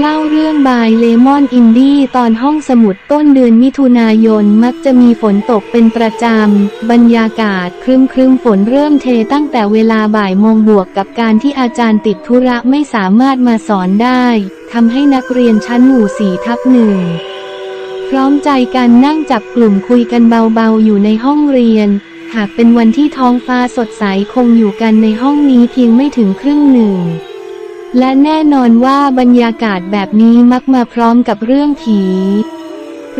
เล่าเรื่องบายเลมอนอินดี้ตอนห้องสมุดต้นเดือนมิถุนายนมักจะมีฝนตกเป็นประจำ บรรยากาศครึมครึมๆฝนเริ่มเทตั้งแต่เวลาบ่ายโมงบวกกับการที่อาจารย์ติดธุระไม่สามารถมาสอนได้ทำให้นักเรียนชั้นหมู่สี่ทับหนึ่งพร้อมใจกันนั่งจับกลุ่มคุยกันเบาๆอยู่ในห้องเรียน หากเป็นวันที่ท้องฟ้าสดใสคงอยู่กันในห้องนี้เพียงไม่ถึงครึ่งหนึ่ง และแน่นอนว่าบรรยากาศแบบนี้มักมาพร้อมกับเรื่องผี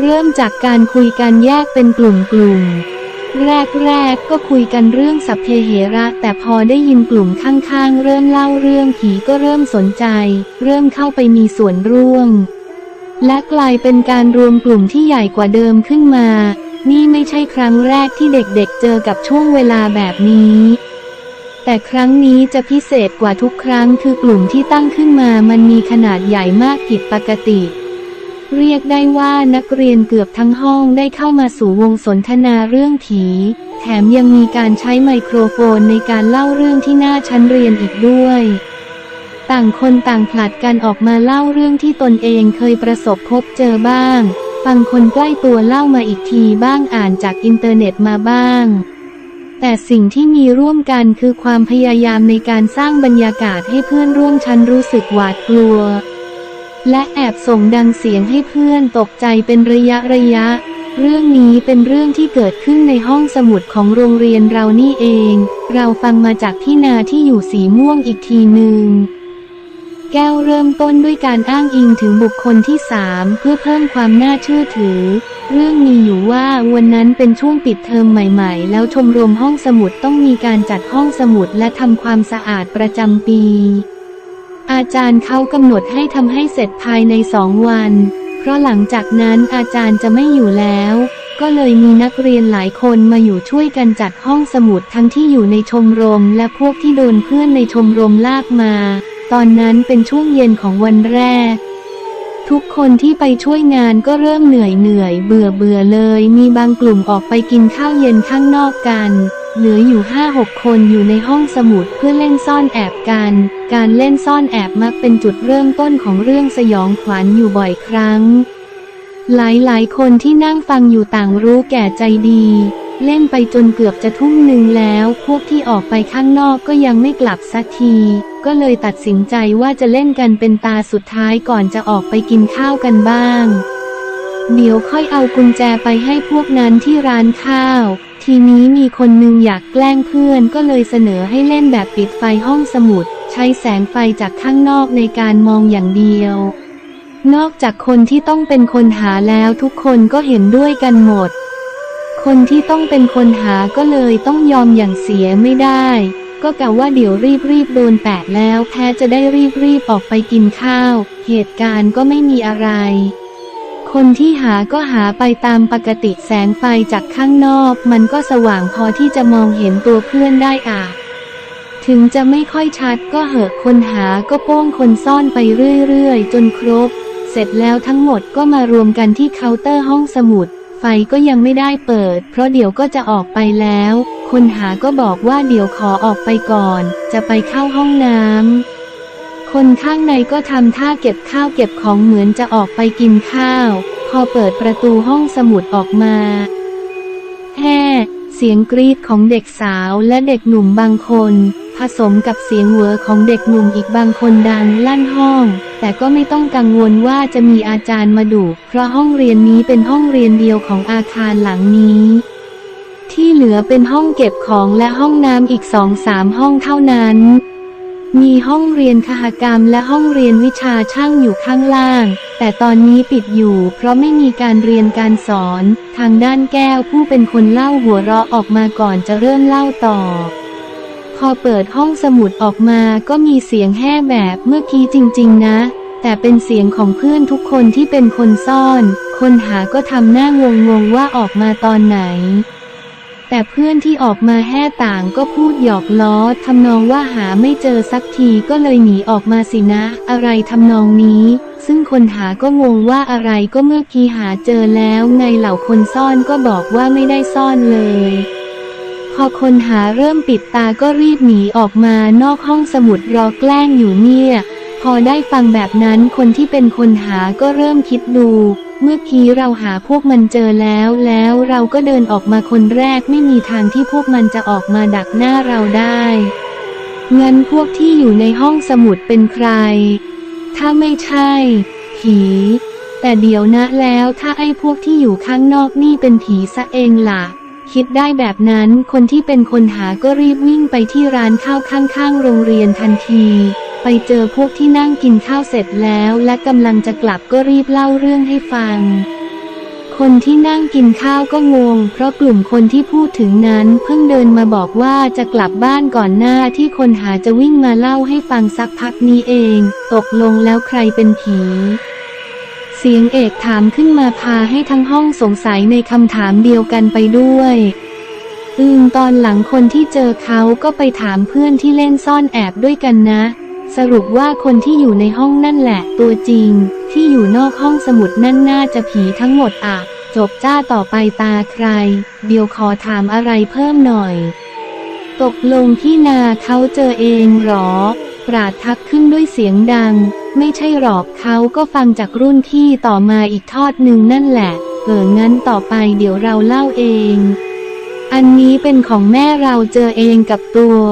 เริ่มจากการคุยกันแยกเป็นกลุ่มๆแรกๆก็คุยกันเรื่องสัพเพเหระ แต่พอได้ยินกลุ่มข้างๆ เริ่มเล่าเรื่องผีก็เริ่มสนใจ เริ่มเข้าไปมีส่วนร่วม และกลายเป็นการรวมกลุ่มที่ใหญ่กว่าเดิมขึ้นมา นี่ไม่ใช่ครั้งแรกที่เด็กๆเจอกับช่วงเวลาแบบนี้ แต่ครั้งนี้จะพิเศษกว่าทุกครั้งคือกลุ่มที่ตั้งขึ้นมามันมีขนาดใหญ่มากผิดปกติ เรียกได้ว่านักเรียนเกือบทั้งห้องได้เข้ามาสู่วงสนทนาเรื่องผี แถมยังมีการใช้ไมโครโฟนในการเล่าเรื่องที่หน้าชั้นเรียนอีกด้วยต่างคนต่างผลัดกันออกมาเล่าเรื่องที่ตนเองเคยประสบพบเจอบ้าง ฟังคนใกล้ตัวเล่ามาอีกทีบ้างอ่านจากอินเทอร์เน็ตมาบ้าง แต่สิ่งที่มีร่วมกันคือความพยายามในการสร้างบรรยากาศให้เพื่อนร่วมชั้นรู้สึกหวาดกลัว และแอบส่งดังเสียงให้เพื่อนตกใจเป็นระยะระยะ เรื่องนี้เป็นเรื่องที่เกิดขึ้นในห้องสมุดของโรงเรียนเรานี่เอง เราฟังมาจากพี่นาที่อยู่สีม่วงอีกทีหนึ่ง แก้วเริ่มต้นด้วยการอ้างอิงถึงบุคคลที่สามเพื่อเพิ่มความน่าเชื่อถือ เรื่องมีอยู่ว่าวันนั้นเป็นช่วงปิดเทอมใหม่ ๆ แล้วชมรมห้องสมุดต้องมีการจัดห้องสมุดและทำความสะอาดประจำปี อาจารย์เขากำหนดให้ทำให้เสร็จภายในสองวัน เพราะหลังจากนั้นอาจารย์จะไม่อยู่แล้ว ก็เลยมีนักเรียนหลายคนมาอยู่ช่วยกันจัดห้องสมุดทั้งที่อยู่ในชมรมและพวกที่โดนเพื่อนในชมรมลากมา ตอนนั้นเป็นช่วงเย็นของวันแรก ทุกคนที่ไปช่วยงานก็เริ่มเหนื่อยเหนื่อยเบื่อเบื่อเลย มีบางกลุ่มออกไปกินข้าวเย็นข้างนอกกัน เหลืออยู่ห้าหกคนอยู่ในห้องสมุดเพื่อเล่นซ่อนแอบกัน การเล่นซ่อนแอบมักเป็นจุดเริ่มต้นของเรื่องสยองขวัญอยู่บ่อยครั้ง หลายๆ คนที่นั่งฟังอยู่ต่างรู้แก่ใจดีเล่นไปจนเกือบจะทุ่มหนึ่งแล้ว พวกที่ออกไปข้างนอกก็ยังไม่กลับสักที ก็เลยตัดสินใจว่าจะเล่นกันเป็นตาสุดท้ายก่อนจะออกไปกินข้าวกันบ้าง เดี๋ยวค่อยเอากุญแจไปให้พวกนั้นที่ร้านข้าว ทีนี้มีคนหนึงอยากแกล้งเพื่อนก็เลยเสนอให้เล่นแบบปิดไฟห้องสมุด ใช้แสงไฟจากข้างนอกในการมองอย่างเดียว นอกจากคนที่ต้องเป็นคนหาแล้วทุกคนก็เห็นด้วยกันหมด คนที่ต้องเป็นคนหาก็เลยต้องยอมอย่างเสียไม่ได้ ก็กะว่าเดี๋ยวรีบรีบๆโดนแปะแล้วแพ้จะได้รีบรีบๆออกไปกินข้าว เหตุการณ์ก็ไม่มีอะไร คนที่หาก็หาไปตามปกติแสงไฟจากข้างนอก มันก็สว่างพอที่จะมองเห็นตัวเพื่อนได้อะ ถึงจะไม่ค่อยชัดก็เหอะคนหาก็โป้งคนซ่อนไปเรื่อยๆ จนครบ เสร็จแล้วทั้งหมดก็มารวมกันที่เคาน์เตอร์ห้องสมุด ก็ยังไม่ได้เปิด เพราะเดี๋ยวก็จะออกไปแล้ว คนหาก็บอกว่าเดี๋ยวขอออกไปก่อน จะไปเข้าห้องน้ำ คนข้างในก็ทำท่าเก็บข้าวเก็บของเหมือนจะออกไปกินข้าว พอเปิดประตูห้องสมุดออกมาแฮ่เสียงกรีดของเด็กสาวและเด็กหนุ่มบางคน ผสมกับเสียงเวอของเด็กหนุ่มอีกบางคนดังลั่นห้อง แต่ก็ไม่ต้องกังวลว่าจะมีอาจารย์มาดุเพราะห้องเรียนนี้เป็นห้องเรียนเดียวของอาคารหลังนี้ ที่เหลือเป็นห้องเก็บของและห้องน้ำอีกสองสามห้องเท่านั้น มีห้องเรียนคหกรรมและห้องเรียนวิชาช่างอยู่ข้างล่าง แต่ตอนนี้ปิดอยู่ เพราะไม่มีการเรียนการสอน ทางด้านแก้วผู้เป็นคนเล่าหัวเราะออกมาก่อนจะเริ่มเล่าต่อ พอเปิดห้องสมุดออกมาก็มีเสียงแห่แบบเมื่อกี้จริง ๆ นะ แต่เป็นเสียงของเพื่อนทุกคนที่เป็นคนซ่อน คนหาก็ทำหน้างงๆว่าออกมาตอนไหน แต่เพื่อนที่ออกมาแห่ต่างก็พูดหยอกล้อทำนองว่าหาไม่เจอสักทีก็เลยหนีออกมาสินะ อะไรทำนองนี้ ซึ่งคนหาก็งงว่าอะไรก็เมื่อกี้หาเจอแล้วไงเหล่าคนซ่อนก็บอกว่าไม่ได้ซ่อนเลย พอคนหาเริ่มปิดตาก็รีบหนีออกมานอกห้องสมุดรอแกล้งอยู่เนี่ย พอได้ฟังแบบนั้นคนที่เป็นคนหาก็เริ่มคิดดู เมื่อกี้เราหาพวกมันเจอแล้วแล้วเราก็เดินออกมาคนแรกไม่มีทางที่พวกมันจะออกมาดักหน้าเราได้งั้นพวกที่อยู่ในห้องสมุดเป็นใคร ถ้าไม่ใช่ ผี แต่เดี๋ยวนะแล้วถ้าไอ้พวกที่อยู่ข้างนอกนี่เป็นผีซะเองล่ะ คิดได้แบบนั้นคนที่เป็นคนหาก็รีบวิ่งไปที่ร้านข้าวข้างๆ โรงเรียนทันที ไปเจอพวกที่นั่งกินข้าวเสร็จแล้วและกำลังจะกลับก็รีบเล่าเรื่องให้ฟัง คนที่นั่งกินข้าวก็งง เพราะกลุ่มคนที่พูดถึงนั้นเพิ่งเดินมาบอกว่าจะกลับบ้านก่อนหน้าที่คนหาจะวิ่งมาเล่าให้ฟังสักพักนี้เอง ตกลงแล้วใครเป็นผี สียงเอกถามขึ้นมาพาให้ทั้งห้องสงสัยในคำถามเดียวกันไปด้วยอืมตอนหลังคนที่เจอเขาก็ไปถามเพื่อนที่เล่นซ่อนแอบด้วยกันนะ สรุปว่าคนที่อยู่ในห้องนั่นแหละ ตัวจริง ที่อยู่นอกห้องสมุดนั่นน่าจะผีทั้งหมดอะ จบจ้าต่อไปตาใคร เดี๋ยวขอถามอะไรเพิ่มหน่อย ตกลงพี่นาเขาเจอเองหรอ ปราดทักขึ้นด้วยเสียงดัง ไม่ใช่หรอกเขาก็ฟังจากรุ่นพี่ต่อมาอีกทอดหนึ่งนั่นแหละ เอองั้นต่อไปเดี๋ยวเราเล่าเอง อันนี้เป็นของแม่เราเจอเองกับตัว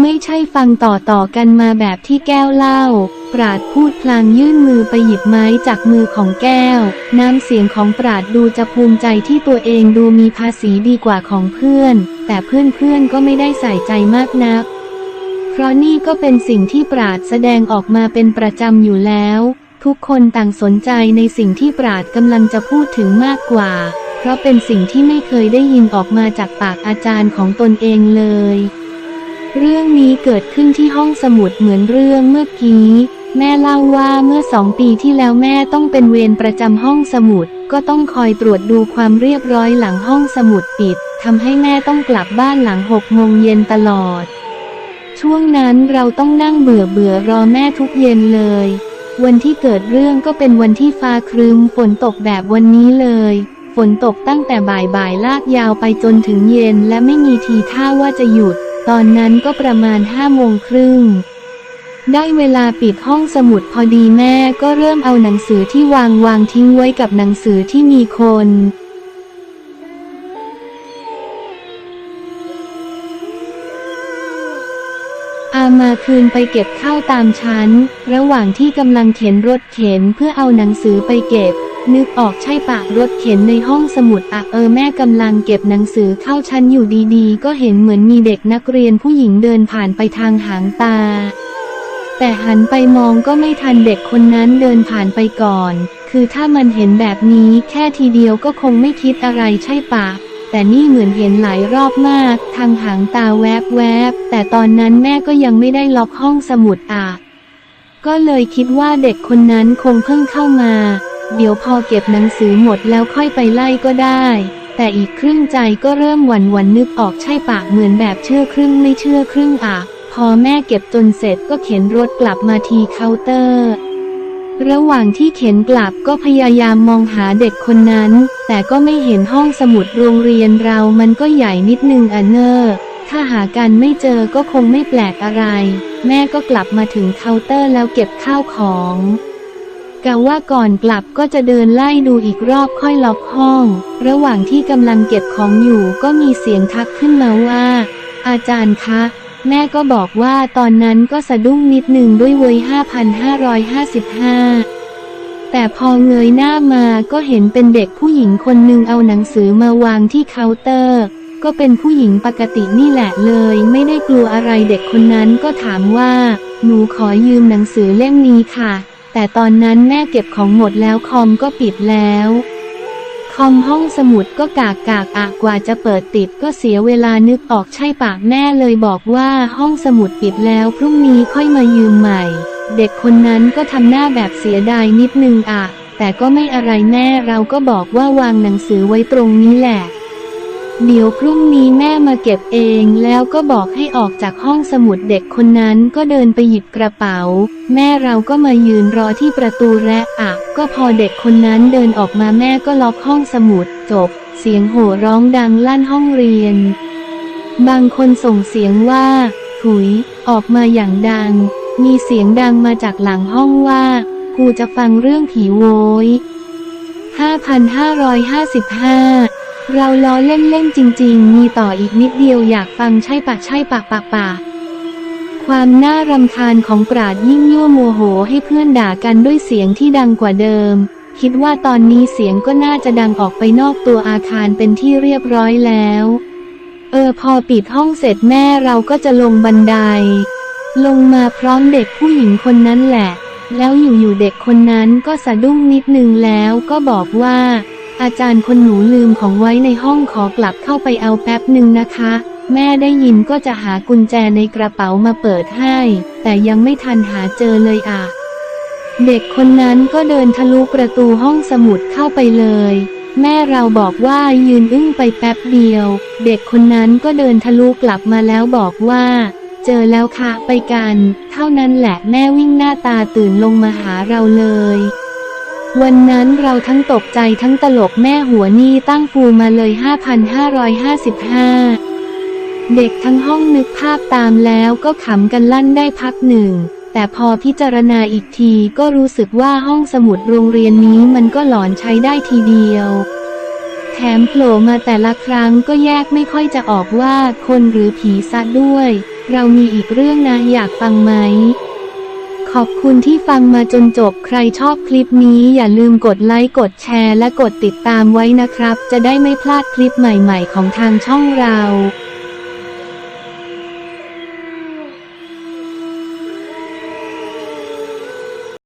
ไม่ใช่ฟังต่อต่อกันมาแบบที่แก้วเล่า ปราดพูดพลางยื่นมือไปหยิบไม้จากมือของแก้ว น้ำเสียงของปราดดูจะภูมิใจที่ตัวเองดูมีภาษีดีกว่าของเพื่อน แต่เพื่อนๆก็ไม่ได้ใส่ใจมากนัก เพราะนี่ก็เป็นสิ่งที่ปราดแสดงออกมาเป็นประจำอยู่แล้ว ทุกคนต่างสนใจในสิ่งที่ปราดกำลังจะพูดถึงมากกว่า เพราะเป็นสิ่งที่ไม่เคยได้ยินออกมาจากปากอาจารย์ของตนเองเลย เรื่องนี้เกิดขึ้นที่ห้องสมุดเหมือนเรื่องเมื่อกี้แม่เล่าว่าเมื่อสองปีที่แล้วแม่ต้องเป็นเวรประจำห้องสมุด ก็ต้องคอยตรวจดูความเรียบร้อยหลังห้องสมุดปิดทำให้แม่ต้องกลับบ้านหลังหกโมงเย็นตลอด ช่วงนั้นเราต้องนั่งเบื่อเบื่อรอแม่ทุกเย็นเลย วันที่เกิดเรื่องก็เป็นวันที่ฟ้าครึ้มฝนตกแบบวันนี้เลย ฝนตกตั้งแต่บ่ายบ่ายลากยาวไปจนถึงเย็นและไม่มีทีท่าว่าจะหยุด ตอนนั้นก็ประมาณห้าโมงครึ่งได้เวลาปิดห้องสมุดพอดีแม่ก็เริ่มเอาหนังสือที่วางวางทิ้งไว้กับหนังสือที่มีคนามาคืนไปเก็บข้าวตามชั้น ระหว่างที่กำลังเข็นรถเข็นเพื่อเอาหนังสือไปเก็บ นึกออกใช่ปะรถเข็นในห้องสมุดอะเออแม่กำลังเก็บหนังสือเข้าชั้นอยู่ดีๆ ก็เห็นเหมือนมีเด็กนักเรียนผู้หญิงเดินผ่านไปทางหางตา แต่หันไปมองก็ไม่ทันเด็กคนนั้นเดินผ่านไปก่อน คือถ้ามันเห็นแบบนี้แค่ทีเดียวก็คงไม่คิดอะไรใช่ปะ แต่นี่เหมือนเห็นหลายรอบมาก ทางหางตาแวบแวบๆแต่ตอนนั้นแม่ก็ยังไม่ได้ล็อกห้องสมุดอะ ก็เลยคิดว่าเด็กคนนั้นคงเพิ่งเข้ามา เดี๋ยวพอเก็บหนังสือหมดแล้วค่อยไปไล่ก็ได้ แต่อีกครึ่งใจก็เริ่มหวั่นหวันนึกออกใช่ปะเหมือนแบบเชื่อครึ่งไม่เชื่อครึ่งอะ พอแม่เก็บจนเสร็จก็เข็นรถกลับมาทีเคาน์เตอร์ ระหว่างที่เข็นกลับก็พยายามมองหาเด็กคนนั้น แต่ก็ไม่เห็นห้องสมุดโรงเรียนเรามันก็ใหญ่นิดนึงอะเนอร์ถ้าหากันไม่เจอก็คงไม่แปลกอะไร แม่ก็กลับมาถึงเคาน์เตอร์แล้วเก็บข้าวของกะว่าก่อนกลับก็จะเดินไล่ดูอีกรอบค่อยล็อกห้อง ระหว่างที่กำลังเก็บของอยู่ก็มีเสียงทักขึ้นมาว่า อาจารย์คะ แม่ก็บอกว่าตอนนั้นก็สะดุ้งนิดหนึ่งด้วยเวย5,555 แต่พอเงยหน้ามาก็เห็นเป็นเด็กผู้หญิงคนหนึ่งเอาหนังสือมาวางที่เคาน์เตอร์ ก็เป็นผู้หญิงปกตินี่แหละเลย ไม่ได้กลัวอะไรเด็กคนนั้นก็ถามว่า หนูขอยืมหนังสือเล่มนี้ค่ะ แต่ตอนนั้นแม่เก็บของหมดแล้วคอมก็ปิดแล้ว คอมห้องสมุดก็กากกากอะกว่าจะเปิดติดก็เสียเวลานึกออกใช่ปากแม่เลยบอกว่าห้องสมุดปิดแล้วพรุ่งนี้ค่อยมายืมใหม่ เด็กคนนั้นก็ทำหน้าแบบเสียดายนิดนึงอะแต่ก็ไม่อะไรแม่เราก็บอกว่าวางหนังสือไว้ตรงนี้แหละ เดี๋ยวพรุ่งนี้แม่มาเก็บเองแล้วก็บอกให้ออกจากห้องสมุดเด็กคนนั้นก็เดินไปหยิบกระเป๋า แม่เราก็มายืนรอที่ประตูและอะก็พอเด็กคนนั้นเดินออกมาแม่ก็ล็อกห้องสมุดจบ เสียงโห่ร้องดังลั่นห้องเรียน บางคนส่งเสียงว่าถุย ออกมาอย่างดัง มีเสียงดังมาจากหลังห้องว่า กูจะฟังเรื่องผีโว้ย5,555 เราล้อเล่นๆจริง ๆ มีต่ออีกนิดเดียวอยากฟังใช่ปะใช่ปะปะปะความน่ารำคาญของปราดยิ่งยั่วโมโหให้เพื่อนด่ากันด้วยเสียงที่ดังกว่าเดิม คิดว่าตอนนี้เสียงก็น่าจะดังออกไปนอกตัวอาคารเป็นที่เรียบร้อยแล้ว เออพอปิดห้องเสร็จแม่เราก็จะลงบันได ลงมาพร้อมเด็กผู้หญิงคนนั้นแหละ แล้วอยู่ๆเด็กคนนั้นก็สะดุ้งนิดนึงแล้วก็บอกว่า อาจารย์คนหนูลืมของไว้ในห้องขอกลับเข้าไปเอาแป๊บหนึ่งนะคะ แม่ได้ยินก็จะหากุญแจในกระเป๋ามาเปิดให้ แต่ยังไม่ทันหาเจอเลยอะ เด็กคนนั้นก็เดินทะลุประตูห้องสมุดเข้าไปเลย แม่เราบอกว่ายืนอึ้งไปแป๊บเดียว เด็กคนนั้นก็เดินทะลุกลับมาแล้วบอกว่า เจอแล้วค่ะไปกัน เท่านั้นแหละแม่วิ่งหน้าตาตื่นลงมาหาเราเลย วันนั้นเราทั้งตกใจทั้งตลกแม่หัวนี่ตั้งฟูมาเลย 5,555 เด็กทั้งห้องนึกภาพตามแล้วก็ขำกันลั่นได้พักหนึ่ง แต่พอพิจารณาอีกทีก็รู้สึกว่าห้องสมุดโรงเรียนนี้มันก็หลอนใช้ได้ทีเดียว แถมโผล่มาแต่ละครั้งก็แยกไม่ค่อยจะออกว่าคนหรือผีซะด้วย เรามีอีกเรื่องนะอยากฟังไหม ขอบคุณที่ฟังมาจนจบใครชอบคลิปนี้อย่าลืมกดไลค์กดแชร์และกดติดตามไว้นะครับ จะได้ไม่พลาดคลิปใหม่ๆของทางช่องเรา